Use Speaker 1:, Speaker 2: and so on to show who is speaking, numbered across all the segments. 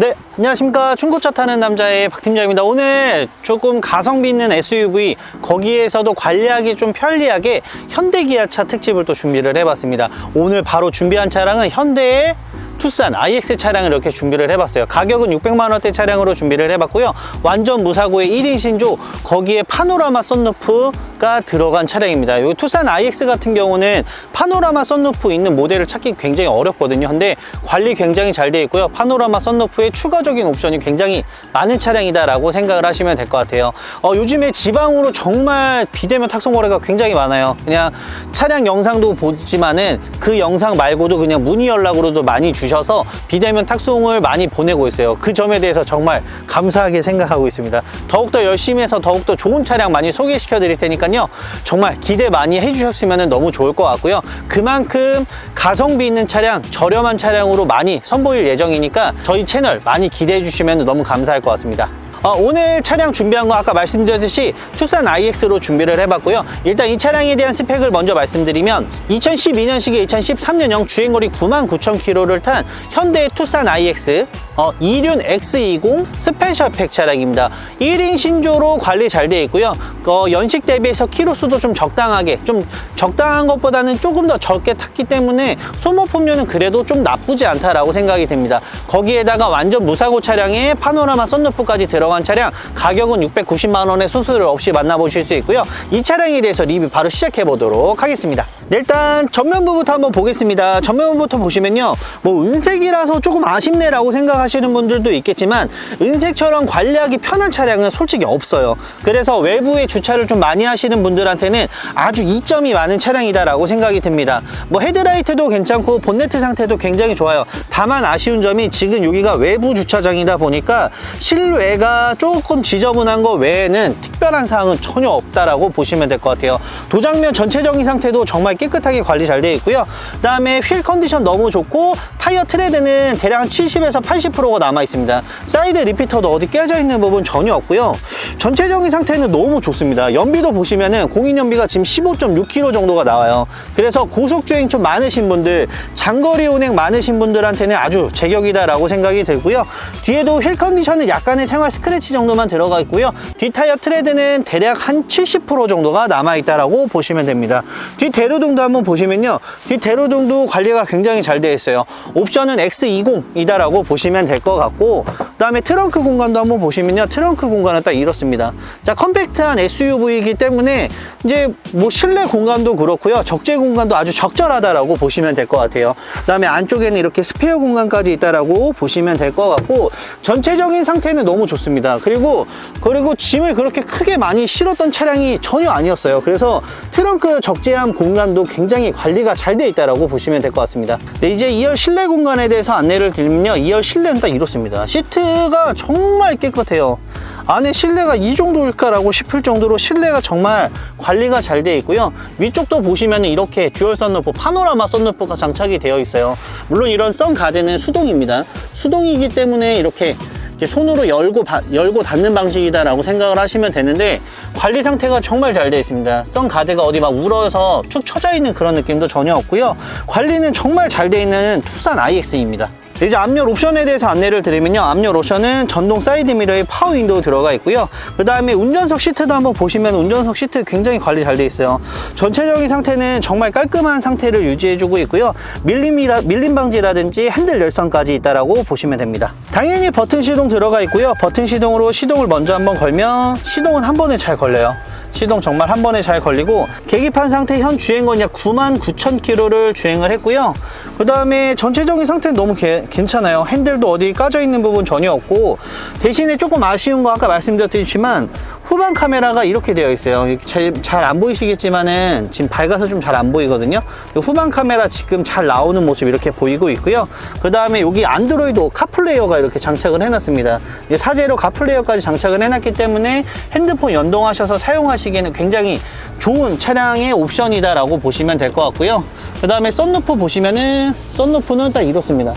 Speaker 1: 네, 안녕하십니까. 중고차 타는 남자의 박팀장입니다. 오늘 조금 가성비 있는 SUV, 거기에서도 관리하기 좀 편리하게 현대기아차 특집을 또 준비를 해봤습니다. 오늘 바로 준비한 차량은 현대의 투싼 iX 차량을 이렇게 준비를 해봤어요. 가격은 600만 원대 차량으로 준비를 해봤고요. 완전 무사고의 1인 신조 거기에 파노라마 썬루프가 들어간 차량입니다. 이 투싼 iX 같은 경우는 파노라마 썬루프 있는 모델을 찾기 굉장히 어렵거든요. 근데 관리 굉장히 잘 되어 있고요. 파노라마 썬루프에 추가적인 옵션이 굉장히 많은 차량이다라고 생각을 하시면 될 것 같아요. 어, 요즘에 지방으로 정말 비대면 탁송 거래가 굉장히 많아요. 그냥 차량 영상도 보지만은 그 영상 말고도 그냥 문의 연락으로도 많이 주 셔서 비대면 탁송을 많이 보내고 있어요. 그 점에 대해서 정말 감사하게 생각하고 있습니다. 더욱더 열심히 해서 더욱더 좋은 차량 많이 소개시켜 드릴 테니까요. 정말 기대 많이 해주셨으면 너무 좋을 것 같고요. 그만큼 가성비 있는 차량, 저렴한 차량으로 많이 선보일 예정이니까 저희 채널 많이 기대해 주시면 너무 감사할 것 같습니다. 어, 오늘 차량 준비한 거 아까 말씀드렸듯이 투싼 iX로 준비를 해봤고요. 일단 이 차량에 대한 스펙을 먼저 말씀드리면 2012년식에 2013년형 주행거리 99,000km를 탄 현대 투싼 iX 어, 2륜 X20 스페셜 팩 차량입니다. 1인 신조로 관리 잘 되어 있고요. 어, 연식 대비해서 키로수도 좀 적당하게 좀 적당한 것보다는 조금 더 적게 탔기 때문에 소모품료는 그래도 좀 나쁘지 않다라고 생각이 됩니다. 거기에다가 완전 무사고 차량에 파노라마 썬루프까지 들어간 차량 가격은 690만 원의 수수료 없이 만나보실 수 있고요. 이 차량에 대해서 리뷰 바로 시작해 보도록 하겠습니다. 네, 일단 전면부부터 한번 보겠습니다. 전면부부터 보시면요. 뭐 은색이라서 조금 아쉽네 라고 생각하시는 분들도 있겠지만 은색처럼 관리하기 편한 차량은 솔직히 없어요. 그래서 외부에 주차를 좀 많이 하시는 분들한테는 아주 이점이 많은 차량이다 라고 생각이 듭니다. 뭐 헤드라이트도 괜찮고 본네트 상태도 굉장히 좋아요. 다만 아쉬운 점이 지금 여기가 외부 주차장이다 보니까 실외가 조금 지저분한 거 외에는 특별한 사항은 전혀 없다라고 보시면 될 것 같아요. 도장면 전체적인 상태도 정말 깨끗하게 관리 잘 되어 있고요. 그 다음에 휠 컨디션 너무 좋고 타이어 트레드는 대략 한 70에서 80%가 남아 있습니다. 사이드 리피터도 어디 깨져 있는 부분 전혀 없고요. 전체적인 상태는 너무 좋습니다. 연비도 보시면은 공인 연비가 지금 15.6km 정도가 나와요. 그래서 고속 주행 좀 많으신 분들, 장거리 운행 많으신 분들한테는 아주 제격이다 라고 생각이 들고요. 뒤에도 휠 컨디션은 약간의 생활 스크래치 정도만 들어가 있고요. 뒤 타이어 트레드는 대략 한 70% 정도가 남아 있다라고 보시면 됩니다. 뒤 대로등 도 한번 보시면요. 뒤 대로등도 관리가 굉장히 잘 되어 있어요. 옵션은 X20이다라고 보시면 될 것 같고, 그 다음에 트렁크 공간도 한번 보시면요. 트렁크 공간은 딱 이렇습니다. 자, 컴팩트한 SUV이기 때문에 이제 뭐 실내 공간도 그렇고요. 적재 공간도 아주 적절하다라고 보시면 될 것 같아요. 그 다음에 안쪽에는 이렇게 스페어 공간까지 있다라고 보시면 될 것 같고, 전체적인 상태는 너무 좋습니다. 그리고, 그리고 짐을 그렇게 크게 많이 실었던 차량이 전혀 아니었어요. 그래서 트렁크 적재함 공간도 굉장히 관리가 잘 되어 있다라고 보시면 될 것 같습니다. 네, 이제 2열 실내 공간에 대해서 안내를 드리면요. 2열 실내는 딱 이렇습니다. 시트 가 정말 깨끗해요. 안에 실내가 이 정도일까라고 싶을 정도로 실내가 정말 관리가 잘 되어 있고요. 위쪽도 보시면 이렇게 듀얼 썬루프, 파노라마 썬루프가 장착이 되어 있어요. 물론 이런 썬 가드는 수동입니다. 수동이기 때문에 이렇게 손으로 열고 바- 열고 닫는 방식이다라고 생각을 하시면 되는데 관리 상태가 정말 잘 되어 있습니다. 썬 가드가 어디 막 울어서 축 처져 있는 그런 느낌도 전혀 없고요. 관리는 정말 잘 되어 있는 투싼 iX입니다. 이제 앞열 옵션에 대해서 안내를 드리면요. 앞열 옵션은 전동 사이드 미러에 파워 윈도우 들어가 있고요. 그 다음에 운전석 시트도 한번 보시면 운전석 시트 굉장히 관리 잘 돼 있어요. 전체적인 상태는 정말 깔끔한 상태를 유지해주고 있고요. 밀림이라, 밀림 방지라든지 핸들 열선까지 있다라고 보시면 됩니다. 당연히 버튼 시동 들어가 있고요. 버튼 시동으로 시동을 먼저 한번 걸면 시동은 한 번에 잘 걸려요. 시동 정말 한 번에 잘 걸리고 계기판 상태 현 주행거리 약 99,000km를 주행을 했고요. 그 다음에 전체적인 상태는 너무 개- 괜찮아요. 핸들도 어디 까져 있는 부분 전혀 없고 대신에 조금 아쉬운 거 아까 말씀드렸지만 후방 카메라가 이렇게 되어 있어요. 잘 안 보이시겠지만은 지금 밝아서 좀 잘 안 보이거든요. 이 후방 카메라 지금 잘 나오는 모습 이렇게 보이고 있고요. 그 다음에 여기 안드로이드 카플레이어가 이렇게 장착을 해놨습니다. 사제로 카플레이어까지 장착을 해놨기 때문에 핸드폰 연동하셔서 사용하시기에는 굉장히 좋은 차량의 옵션이다라고 보시면 될 것 같고요. 그 다음에 썬루프 보시면은 썬루프는 딱 이렇습니다.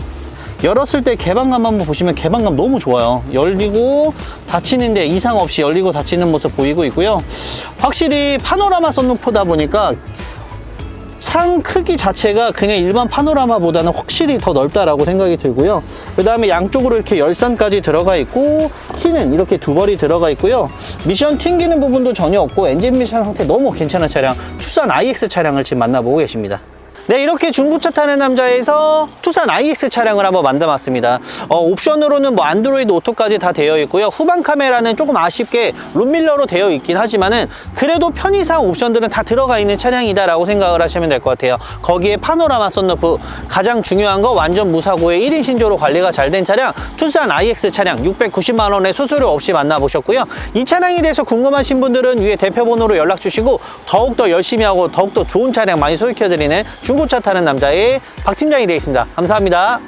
Speaker 1: 열었을 때 개방감 한번 보시면 개방감 너무 좋아요. 열리고 닫히는데 이상 없이 열리고 닫히는 모습 보이고 있고요. 확실히 파노라마 썬루프다 보니까 상 크기 자체가 그냥 일반 파노라마보다는 확실히 더 넓다라고 생각이 들고요. 그 다음에 양쪽으로 이렇게 열선까지 들어가 있고 키는 이렇게 두 벌이 들어가 있고요. 미션 튕기는 부분도 전혀 없고 엔진 미션 상태 너무 괜찮은 차량 투싼 IX 차량을 지금 만나보고 계십니다. 네, 이렇게 중고차 타는 남자에서 투싼 IX 차량을 한번 만나봤습니다. 어, 옵션으로는 뭐 안드로이드 오토까지 다 되어 있고요. 후방 카메라는 조금 아쉽게 룸밀러로 되어 있긴 하지만은 그래도 편의상 옵션들은 다 들어가 있는 차량이다 라고 생각을 하시면 될 것 같아요. 거기에 파노라마 썬루프 가장 중요한 거 완전 무사고의 1인 신조로 관리가 잘 된 차량 투싼 IX 차량 690만 원의 수수료 없이 만나보셨고요. 이 차량에 대해서 궁금하신 분들은 위에 대표번호로 연락 주시고 더욱더 열심히 하고 더욱더 좋은 차량 많이 소개해드리는 중고차 타는 남자의 박 팀장이 되겠습니다. 감사합니다.